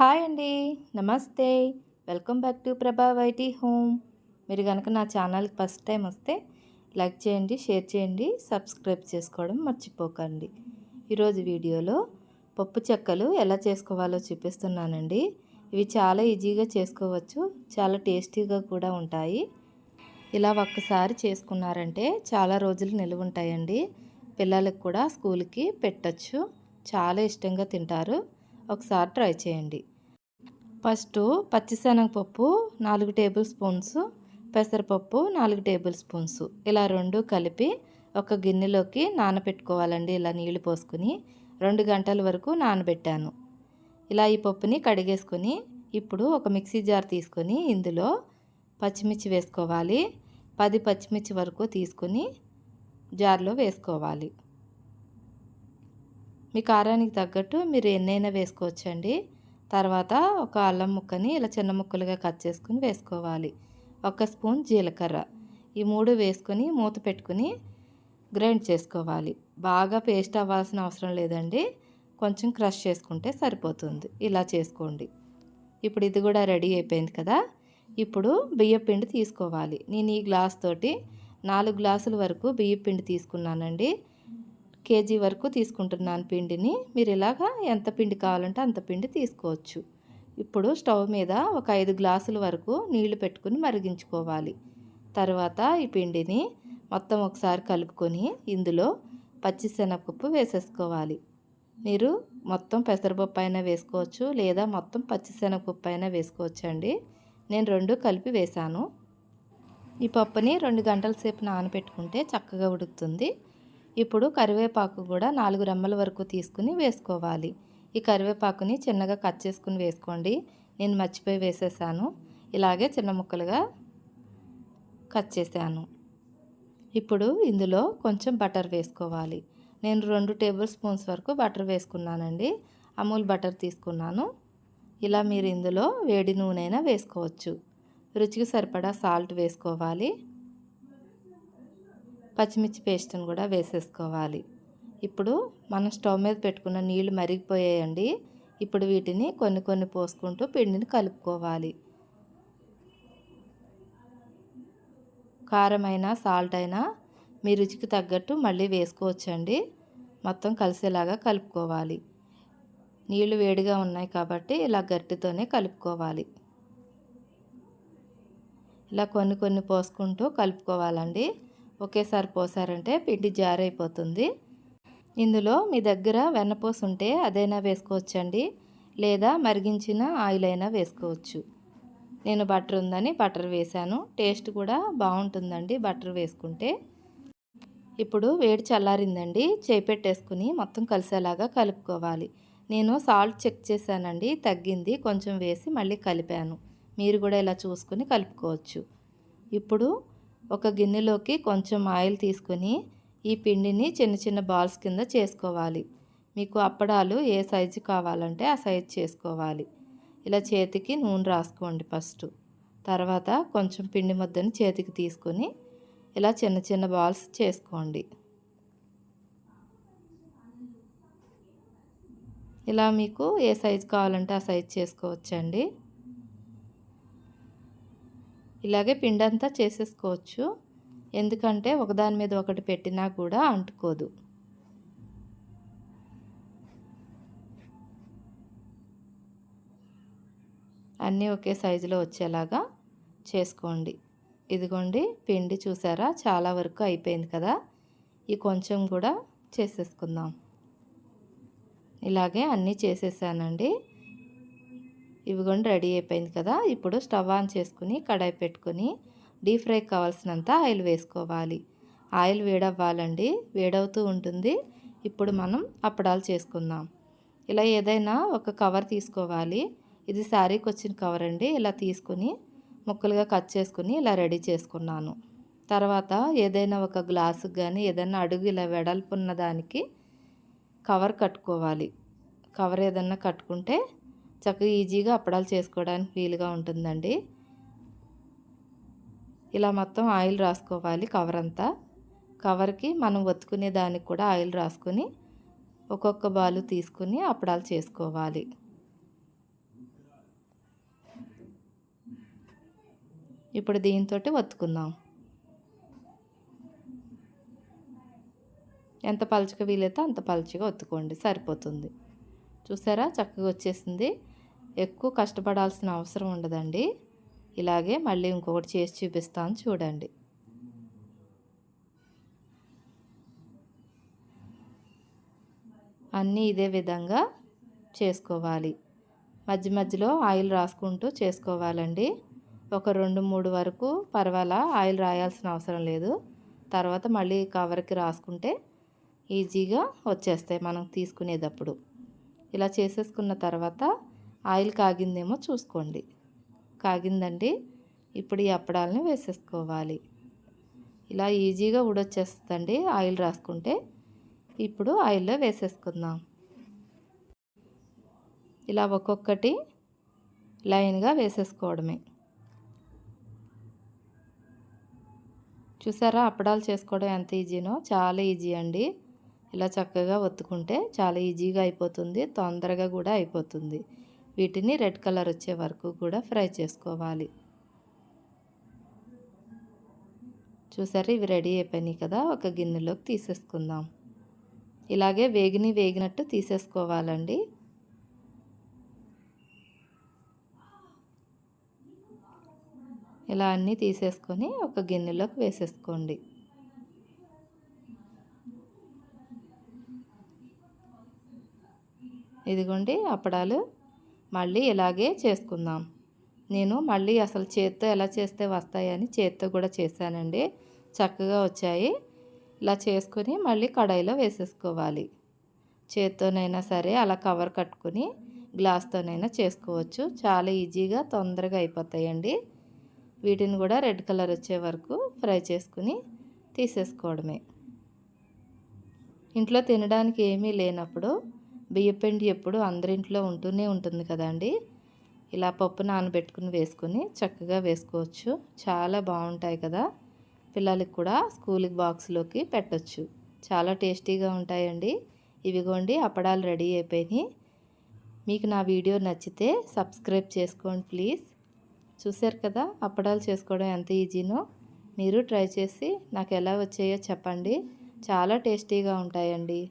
Hi అండి. నమస్తే. Welcome back to Prabha YT home. మీరు కనుక నా ఛానల్కి ఫస్ట్ టైం వస్తే లైక్ చేయండి షేర్ చేయండి సబ్స్క్రైబ్ చేసుకోవడం మర్చిపోకండి. ఈరోజు వీడియోలో పప్పు చెక్కలు ఎలా చేసుకోవాలో చూపిస్తున్నానండి. ఇవి చాలా ఈజీగా చేసుకోవచ్చు చాలా టేస్టీగా కూడా ఉంటాయి. ఇలా ఒక్కసారి చేసుకున్నారంటే చాలా రోజులు నిలువ ఉంటాయండి. పిల్లలకు కూడా స్కూల్కి పెట్టచ్చు. చాలా ఇష్టంగా తింటారు. ఒకసారి ట్రై చేయండి. ఫస్ట్ పచ్చిశనగపప్పు నాలుగు టేబుల్ స్పూన్స్ పెసరపప్పు నాలుగు టేబుల్ స్పూన్స్. ఇలా రెండు కలిపి ఒక గిన్నెలోకి నానబెట్టుకోవాలండి ఇలా నీళ్ళు పోసుకుని. రెండు గంటల వరకు నానబెట్టాను. ఇలా ఈ పప్పుని కడిగేసుకొని ఇప్పుడు ఒక మిక్సీ జార్ తీసుకొని ఇందులో పచ్చిమిర్చి వేసుకోవాలి. పది పచ్చిమిర్చి వరకు తీసుకొని జార్లో వేసుకోవాలి. మీ కారానికి తగ్గట్టు మీరు ఎన్నైనా వేసుకోవచ్చండి. తర్వాత ఒక అల్లం ముక్కని ఇలా చిన్న ముక్కలుగా కట్ చేసుకుని వేసుకోవాలి. ఒక స్పూన్ జీలకర్ర. ఈ మూడు వేసుకొని మూత పెట్టుకుని గ్రైండ్ చేసుకోవాలి. బాగా పేస్ట్ అవ్వాల్సిన అవసరం లేదండి. కొంచెం క్రష్ చేసుకుంటే సరిపోతుంది. ఇలా చేసుకోండి. ఇప్పుడు ఇది కూడా రెడీ అయిపోయింది కదా. ఇప్పుడు బియ్య పిండి తీసుకోవాలి. నేను ఈ గ్లాస్ తోటి నాలుగు గ్లాసుల వరకు బియ్య పిండి తీసుకున్నానండి. కేజీ వరకు తీసుకుంటున్నాను పిండిని. మీరు ఇలాగా ఎంత పిండి కావాలంటే అంత పిండి తీసుకోవచ్చు. ఇప్పుడు స్టవ్ మీద ఒక ఐదు గ్లాసుల వరకు నీళ్ళు పెట్టుకుని మరిగించుకోవాలి. తర్వాత ఈ పిండిని మొత్తం ఒకసారి కలుపుకొని ఇందులో పచ్చిశనగపప్పు వేసేసుకోవాలి. మీరు మొత్తం పెసరపప్పు అయినా వేసుకోవచ్చు లేదా మొత్తం పచ్చిశనగపప్పు అయినా వేసుకోవచ్చు అండి. నేను రెండు కలిపి వేశాను. ఈ పప్పుని రెండు గంటల సేపు నానబెట్టుకుంటే చక్కగా ఉడుకుతుంది. ఇప్పుడు కరివేపాకు కూడా నాలుగు రెమ్మల వరకు తీసుకుని వేసుకోవాలి. ఈ కరివేపాకుని చిన్నగా కట్ చేసుకుని వేసుకోండి. నేను మర్చిపోయి వేసేసాను. ఇలాగే చిన్న ముక్కలుగా కట్ చేశాను. ఇప్పుడు ఇందులో కొంచెం బటర్ వేసుకోవాలి. నేను రెండు టేబుల్ స్పూన్స్ వరకు బటర్ వేసుకున్నానండి. అమూల్ బటర్ తీసుకున్నాను. ఇలా మీరు ఇందులో వేడి నూనె అయినా వేసుకోవచ్చు. రుచికి సరిపడా సాల్ట్ వేసుకోవాలి. పచ్చిమిర్చి పేస్ట్ని కూడా వేసేసుకోవాలి. ఇప్పుడు మనం స్టవ్ మీద పెట్టుకున్న నీళ్ళు మరిగిపోయాయండి. ఇప్పుడు వీటిని కొన్ని కొన్ని పోసుకుంటూ పిండిని కలుపుకోవాలి. కారం అయినా సాల్ట్ అయినా మీ రుచికి తగ్గట్టు మళ్ళీ వేసుకోవచ్చండి. మొత్తం కలిసేలాగా కలుపుకోవాలి. నీళ్ళు వేడిగా ఉన్నాయి కాబట్టి ఇలా గట్టితోనే కలుపుకోవాలి. ఇలా కొన్ని కొన్ని పోసుకుంటూ కలుపుకోవాలండి. ఒకేసారి పోసారంటే పిండి జారైపోతుంది. ఇందులో మీ దగ్గర వెన్నపూస ఉంటే అదైనా వేసుకోవచ్చండి. లేదా మరిగించిన ఆయిల్ అయినా వేసుకోవచ్చు. నేను బటర్ ఉందని బటర్ వేశాను. టేస్ట్ కూడా బాగుంటుందండి బటర్ వేసుకుంటే. ఇప్పుడు వేడి చల్లారిందండి. చేయి పెట్టేసుకుని మొత్తం కలిసేలాగా కలుపుకోవాలి. నేను సాల్ట్ చెక్ చేశానండి. తగ్గింది. కొంచెం వేసి మళ్ళీ కలిపాను. మీరు కూడా ఇలా చూసుకుని కలుపుకోవచ్చు. ఇప్పుడు ఒక గిన్నెలోకి కొంచెం ఆయిల్ తీసుకొని ఈ పిండిని చిన్న చిన్న బాల్స్ కింద చేసుకోవాలి. మీకు అప్పడాలు ఏ సైజు కావాలంటే ఆ సైజు చేసుకోవాలి. ఇలా చేతికి నూనె రాసుకోండి ఫస్ట్. తర్వాత కొంచెం పిండి ముద్దని చేతికి తీసుకొని ఇలా చిన్న చిన్న బాల్స్ చేసుకోండి. ఇలా మీకు ఏ సైజు కావాలంటే ఆ సైజు చేసుకోవచ్చండి. ఇలాగే పిండంతా చేసేసుకోవచ్చు. ఎందుకంటే ఒకదాని మీద ఒకటి పెట్టినా కూడా అంటుకోదు. అన్నీ ఒకే సైజులో వచ్చేలాగా చేసుకోండి. ఇదిగోండి పిండి చూసారా? చాలా వరకు అయిపోయింది కదా? ఈ కొంచెం కూడా చేసేసుకుందాం. ఇలాగే అన్నీ చేసేసానండి. ఇవిగోండి రెడీ అయిపోయింది కదా. ఇప్పుడు స్టవ్ ఆన్ చేసుకుని కడాయి పెట్టుకుని డీప్ ఫ్రై కావాల్సినంత ఆయిల్ వేసుకోవాలి. ఆయిల్ వేడవ్వాలండి. వేడవుతూ ఉంటుంది. ఇప్పుడు మనం అప్పడాలు చేసుకుందాం. ఇలా ఏదైనా ఒక కవర్ తీసుకోవాలి. ఇది శారీకి వచ్చిన కవర్ అండి. ఇలా తీసుకుని ముక్కలుగా కట్ చేసుకుని ఇలా రెడీ చేసుకున్నాను. తర్వాత ఏదైనా ఒక గ్లాసు కానీ ఏదైనా అడుగు ఇలా వెడల్పున్న దానికి కవర్ కట్టుకోవాలి. కవర్ ఏదన్నా కట్టుకుంటే చక్కగా ఈజీగా అప్పడాలు చేసుకోవడానికి వీలుగా ఉంటుందండి. ఇలా మొత్తం ఆయిల్ రాసుకోవాలి కవర్ అంతా. కవర్కి మనం ఒత్తుకునే దానికి కూడా ఆయిల్ రాసుకొని ఒక్కొక్క బాలు తీసుకుని అప్పడాలు చేసుకోవాలి. ఇప్పుడు దీంతో వత్తుకుందాం ఎంత పలుచగా వీలైతే అంత పలుచగా ఒత్తుకోండి సరిపోతుంది. చూసారా? చక్కగా వచ్చేసింది. ఎక్కువ కష్టపడాల్సిన అవసరం ఉండదండి. ఇలాగే మళ్ళీ ఇంకొకటి చేసి చూపిస్తాను చూడండి. అన్నీ ఇదే విధంగా చేసుకోవాలి. మధ్య మధ్యలో ఆయిల్ రాసుకుంటూ చేసుకోవాలండి. ఒక రెండు మూడు వరకు పర్వాలా ఆయిల్ రాయాల్సిన అవసరం లేదు. తర్వాత మళ్ళీ కవర్కి రాసుకుంటే ఈజీగా వచ్చేస్తాయి మనం తీసుకునేటప్పుడు. ఇలా చేసేసుకున్న తర్వాత ఆయిల్ కాగిందేమో చూసుకోండి. కాగిందండి. ఇప్పుడు ఈ అప్పడాలని వేసేసుకోవాలి. ఇలా ఈజీగా ఉడొచ్చేస్తుందండి ఆయిల్ రాసుకుంటే. ఇప్పుడు ఆయిల్లో వేసేసుకుందాం. ఇలా ఒక్కొక్కటి లైన్గా వేసేసుకోవడమే. చూసారా? అప్పడాలు చేసుకోవడం ఎంత ఈజీనో? చాలా ఈజీ అండి. ఇలా చక్కగా ఒత్తుకుంటే చాలా ఈజీగా అయిపోతుంది. తొందరగా కూడా అయిపోతుంది. వీటిని రెడ్ కలర్ వచ్చే వరకు కూడా ఫ్రై చేసుకోవాలి. చూసారా ఇవి రెడీ అయిపోయినాయి కదా ఒక గిన్నెలోకి తీసేసుకుందాం. ఇలాగే వేగిని వేగినట్టు తీసేసుకోవాలండి. ఇలా అన్నీ తీసేసుకొని ఒక గిన్నెలోకి వేసేసుకోండి. ఇదిగోండి అప్పడాలు మళ్ళీ ఇలాగే చేసుకుందాం. నేను మళ్ళీ అసలు చేత్తో ఎలా చేస్తే వస్తాయని చేత్తో కూడా చేశానండి. చక్కగా వచ్చాయి. ఇలా చేసుకొని మళ్ళీ కడాయిలో వేసేసుకోవాలి. చేత్తోనైనా సరే అలా కవర్ కట్టుకుని గ్లాస్తోనైనా చేసుకోవచ్చు. చాలా ఈజీగా తొందరగా అయిపోతాయండి. వీటిని కూడా రెడ్ కలర్ వచ్చే వరకు ఫ్రై చేసుకుని తీసేసుకోవడమే. ఇంట్లో తినడానికి ఏమీ లేనప్పుడు బియ్యపిండి ఎప్పుడు అందరింట్లో ఉంటూనే ఉంటుంది కదండి. ఇలా పప్పు నానబెట్టుకుని వేసుకుని చక్కగా వేసుకోవచ్చు. చాలా బాగుంటాయి కదా. పిల్లలకి కూడా స్కూల్కి బాక్స్లోకి పెట్టచ్చు. చాలా టేస్టీగా ఉంటాయండి. ఇవిగోండి అప్పడాలు రెడీ అయిపోయినాయి. మీకు నా వీడియో నచ్చితే సబ్స్క్రైబ్ చేసుకోండి ప్లీజ్. చూశారు కదా అప్పడాలు చేసుకోవడం ఎంత ఈజీనో? మీరు ట్రై చేసి నాకు ఎలా వచ్చాయో చెప్పండి. చాలా టేస్టీగా ఉంటాయండి.